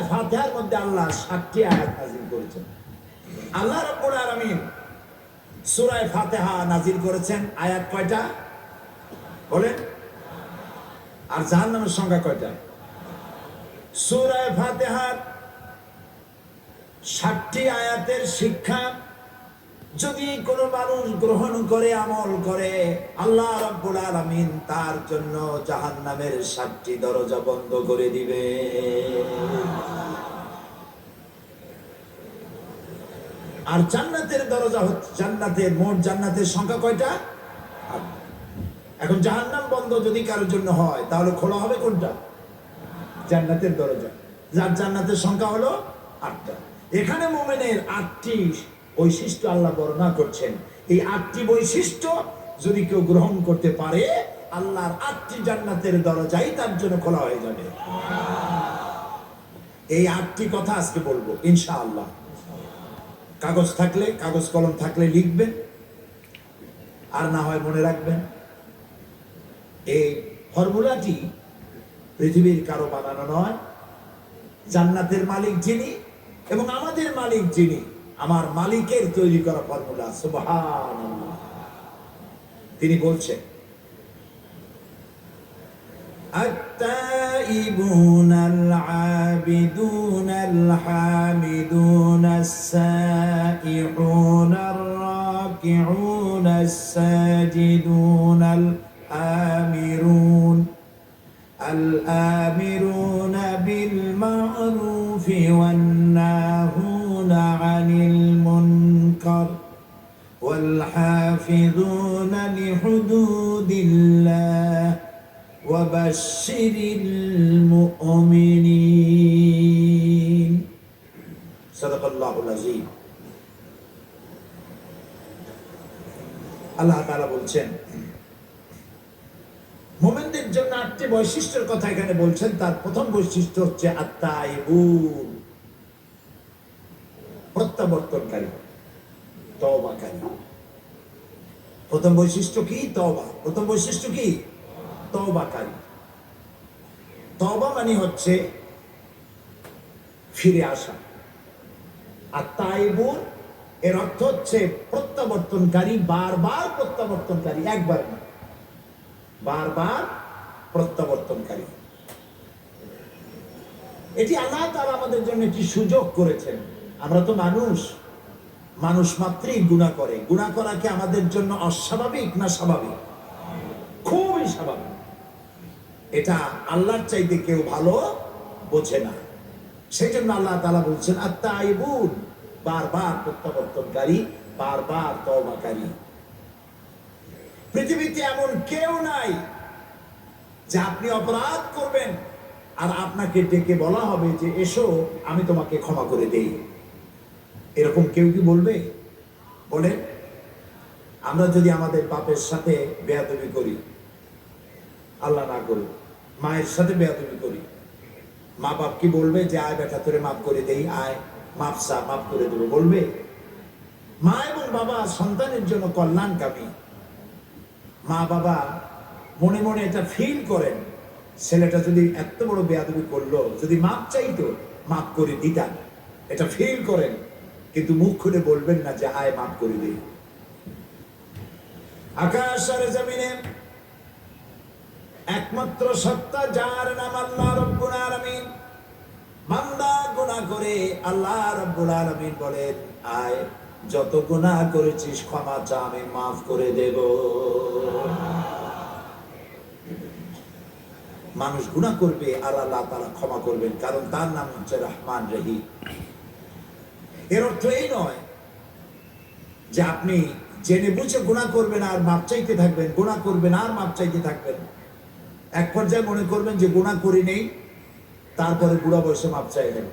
সুরায় মধ্যে আল্লাহ আয়াত করেছেন। আল্লাহ রব্বুল সুরায় ফাতেহা করেছেন। আয়াত কয়টা? বলেন। আর জাহান্নামের সংখ্যা কয়টা? সুরায় ফাতেহার ষাটটি আয়াতের শিক্ষা যদি কোনো মানুষ গ্রহণ করে, আমল করে, আল্লাহ রাব্বুল আলামিন তার জন্য জাহান্নামের সাতটি দরজা বন্ধ করে দিবে। আর জান্নাতের দরজা হচ্ছে জান্নাতের মোট জান্নাতের সংখ্যা কয়টা। এখন জাহান্নাম বন্ধ যদি কারোর জন্য হয়, তাহলে খোলা হবে কোনটা? জান্নাতের দরজা। যার জান্নাতের সংখ্যা হলো আটটা। এখানে মোমেনের আটটি বৈশিষ্ট্য আল্লাহ বর্ণনা করছেন। এই আটটি বৈশিষ্ট্য যদি কেউ গ্রহণ করতে পারে, আল্লাহর আটটি জান্নাতের দরজাই তার জন্য খোলা হয়ে যাবে। এই আটটি কথা আজকে বলব, ইনশাআল্লাহ। কাগজ থাকলে, কাগজ কলম থাকলে লিখবেন, আর না হয় মনে রাখবেন, এই ফর্মুলাটি পৃথিবীর কারও বানানো নয়, জান্নাতের মালিক যিনি এবং আমাদের মালিক যিনি। আমার মালিকের তৈরি করা ফর্মুলা সুবহানাল্লাহ তিনি বলছেন التائبون العابدون الحامدون السائحون الراكعون الساجدون الآمرون الآمرون بالمعروف والناهون والحافظون لحدود الله وبشر المؤمنين صدق الله العظيم আল্লাহ তাআলা বলছেন মোমেনদের জন্য আটটি বৈশিষ্ট্যের কথা এখানে বলছেন তার প্রথম বৈশিষ্ট্য হচ্ছে আত্মাইবুন প্রত্যাবর্তনকারী তওবাকারী প্রথম বৈশিষ্ট্য কি? তওবা। প্রথম বৈশিষ্ট্য কি? তওবাকারী তওবা মানে হচ্ছে ফিরে আসা। আর তাইবুন এর অর্থ হচ্ছে প্রত্যাবর্তনকারী, বারবার প্রত্যাবর্তনকারী, একবার না। বারবার প্রত্যাবর্তনকারী। এটি আল্লাহ তারা আমাদের জন্য একটি সুযোগ করেছেন। আমরা তো মানুষ। মানুষ মাত্রই গুণা করে। গুণা করা কি আমাদের জন্য অস্বাভাবিক না স্বাভাবিক? খুবই স্বাভাবিক। এটা আল্লাহর চাইতে কেউ ভালো বোঝে না। সেই জন্য আল্লাহ তালা বলছেন আত্মাইবুন বারবার প্রত্যাবর্তনকারী, বারবার তওবাকারী। পৃথিবীতে এমন কেউ নাই যে আপনি অপরাধ করবেন আর আপনাকে ডেকে বলা হবে যে, এসো, আমি তোমাকে ক্ষমা করে দেই। এরকম কেউ কি বলবে? বলে আমরা যদি আমাদের বাপের সাথে বেয়াদবি করি, আল্লাহ না করি মায়ের সাথে বেয়াদবি করি, মা বাপ কি বলবে যে, আয় বেটা, তোরে মাফ করে দেই, আয়, মাফ সা মাফ করে দেবো, বলবে? মা এবং বাবা সন্তানের জন্য কল্যাণকামী। মা বাবা মনে মনে এটা ফিল করেন, ছেলেটা যদি এত বড় বেয়াদবি করল, যদি মাপ চাইতো, মাপ করে দিতাম, এটা ফিল করেন। কিন্তু মুখ খুলে বলবেন না যে আয় মাপ করে দিই আকাশ আর জমিনে একমাত্র সত্তা, যার নাম আল্লাহ রব্বুল আলামিন। বান্দা গুনাহ করে আল্লাহ রব্বুল আলামিন বলেন, আয়, যত গুনাহ করেছিস, ক্ষমা চা, আমি মাফ করে দেব। মানুষ গুনাহ করবে আর আল্লাহ তাআলা ক্ষমা করবেন, কারণ তার নাম হচ্ছে রহমান রহিম। এর অর্থ এই নয় যে আপনি জেনে বুঝে গুনাহ করবেন আর মাপ চাইতে থাকবেন, গুনাহ করবেন আর মাপ চাইতে থাকবেন। এক পর্যায়ে মনে করবেন যে গুনাহ করি নেই, তারপরে বুড়া বয়সে মাপ চাই নেব।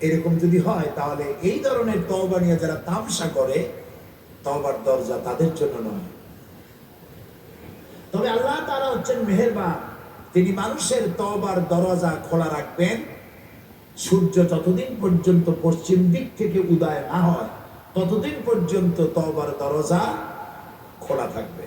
এরকম যদি হয়, তাহলে এই ধরনের তওবা নিয়ে যারা তামসা করে, তওবার দরজা তাদের জন্য নয়। তবে আল্লাহ তারা হচ্ছেন মেহেরবান। তিনি মানুষের তওবার দরজা খোলা রাখবেন সূর্য যতদিন পর্যন্ত পশ্চিম দিক থেকে উদয় না হয়, ততদিন পর্যন্ত তবার দরজা খোলা থাকবে।